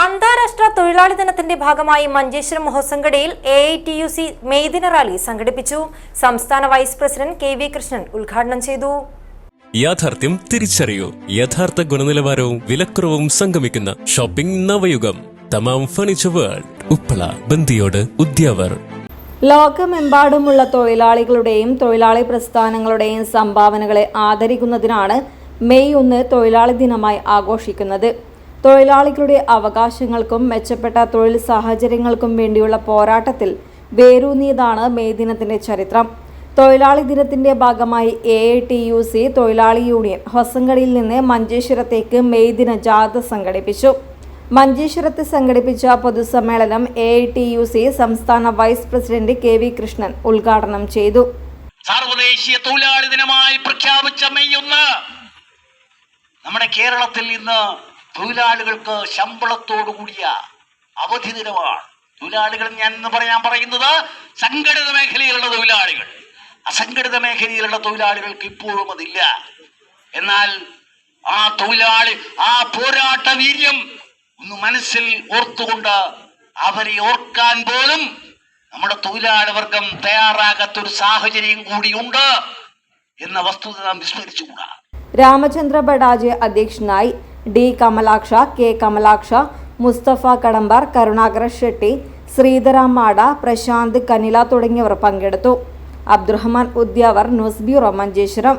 അന്താരാഷ്ട്ര തൊഴിലാളി ദിനത്തിന്റെ ഭാഗമായി Manjeshwaram ഹൊസങ്കടയിൽ A I T U C മെയ്ദിന rally സംഘടിപ്പിച്ചു. സംസ്ഥാന vice president K V Krishnan ഉദ്ഘാടനം ചെയ്തു. യാഥാർത്ഥ്യം തിരിച്ചറിയൂ. യഥാർത്ഥ ഗുണനിലവാരവും വിലക്കുറവും സംഗമിക്കുന്ന shopping Navayugam. Thamam furniture world. Uppala Bandiyod Udyavar. ലോകമെമ്പാടുമുള്ള തൊഴിലാളികളുടെയും തൊഴിലാളി പ്രസ്ഥാനങ്ങളുടെയും സംഭാവനകളെ ആദരിക്കുന്നതിനാണ് മെയ് ഒന്ന് തൊഴിലാളി ദിനമായി ആഘോഷിക്കുന്നത്. തൊഴിലാളികളുടെ അവകാശങ്ങൾക്കും മെച്ചപ്പെട്ട തൊഴിൽ സാഹചര്യങ്ങൾക്കും വേണ്ടിയുള്ള പോരാട്ടത്തിൽ വേരൂന്നിയതാണ് മെയ് ദിനത്തിന്റെ ചരിത്രം. തൊഴിലാളി ദിനത്തിന്റെ ഭാഗമായി A I T U C തൊഴിലാളി യൂണിയൻ ഹൊസങ്കടിയിൽ നിന്ന് മഞ്ചേശ്വരത്തേക്ക് മെയ് ദിന ജാഥ സംഘടിപ്പിച്ചു. മഞ്ചേശ്വരത്ത് സംഘടിപ്പിച്ച പൊതുസമ്മേളനം A I T U C സംസ്ഥാന vice president K V Krishnan ഉദ്ഘാടനം ചെയ്തു. സർവദേശീയ തൊഴിലാളി ദിനമായി പ്രഖ്യാപിച്ച മെയ് ഒന്ന്. നമ്മുടെ കേരളത്തിൽ ഇന്ന് തൊഴിലാളികൾക്ക് ശമ്പളത്തോടു കൂടിയ അവധി ദിനമാണ് തൊഴിലാളികൾ ഞാൻ ഇന്ന് പറയാൻ പറയുന്നത് സംഘടിത മേഖലയിലുള്ള തൊഴിലാളികൾ. അസംഘടിത മേഖലയിലുള്ള തൊഴിലാളികൾക്ക് ഇപ്പോഴും അതില്ല. എന്നാൽ ആ തൊഴിലാളി ആ പോരാട്ട വീര്യം ഒന്ന് മനസ്സിൽ ഓർത്തുകൊണ്ട് അവരെ ഓർക്കാൻ പോലും നമ്മുടെ തൊഴിലാളി വർഗം തയ്യാറാകാത്തൊരു സാഹചര്യം കൂടിയുണ്ട് എന്ന വസ്തുത നാം വിസ്മരിച്ചുകൂടാ. രാമചന്ദ്ര ബഡാജെ അധ്യക്ഷനായി ഡി കമലാക്ഷ കെ കമലാക്ഷ മുസ്തഫ കടമ്പാർ കരുണാകര ഷെട്ടി ശ്രീധരാം മാട പ്രശാന്ത് കനില തുടങ്ങിയവർ പങ്കെടുത്തു. Abdurahman Udyavar news bureau Manjeshwaram.